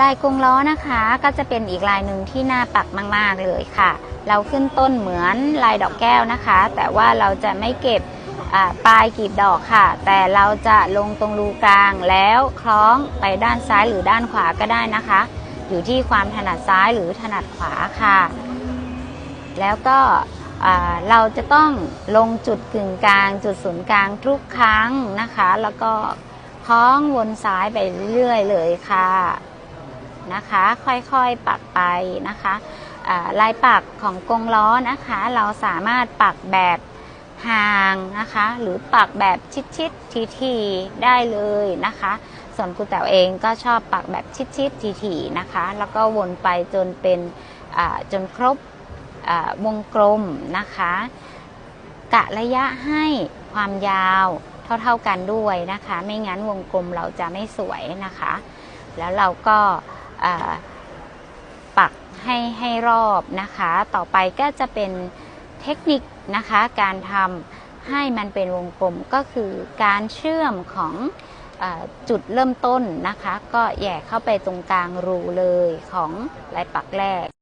ลายกรงล้อนะคะก็จะเป็นอีกลายหนึ่งที่น่าปักมาก ๆ เลยค่ะ เราขึ้นต้นเหมือนลายดอกแก้วนะคะ แต่ว่าเราจะไม่เก็บปลายกลีบดอกค่ะ แต่เราจะลงตรงรูกลางแล้วคล้องไปด้านซ้ายหรือด้านขวาก็ได้นะคะ อยู่ที่ความถนัดซ้ายหรือถนัดขวาค่ะ แล้วก็เราจะต้องลงจุดกึ่งกลาง จุดศูนย์กลางทุกครั้งนะคะ แล้วก็คล้องวนซ้ายไปเรื่อยเลยค่ะ นะคะ ค่อยๆปักไปนะคะลายปักของกงล้อนะคะ เราสามารถปักแบบห่างนะคะ หรือปักแบบชิดๆทีๆได้เลยนะคะ ส่วนคุณแต๋วเองก็ชอบปักแบบชิดๆทีๆนะคะ แล้วก็วนไปจนเป็นจนครบวงกลมนะคะ กะระยะให้ความยาวเท่าๆกันด้วยนะคะ ไม่งั้นวงกลมเราจะไม่สวยนะคะ แล้วเราก็ ปักให้ให้รอบนะคะ ต่อไปก็จะเป็นเทคนิคนะคะการทำให้มันเป็นวงกลมก็คือการเชื่อมของอจุดเริ่มต้นนะคะ ก็แย่เข้าไปตรงกลางรูเลยของลายปักแรก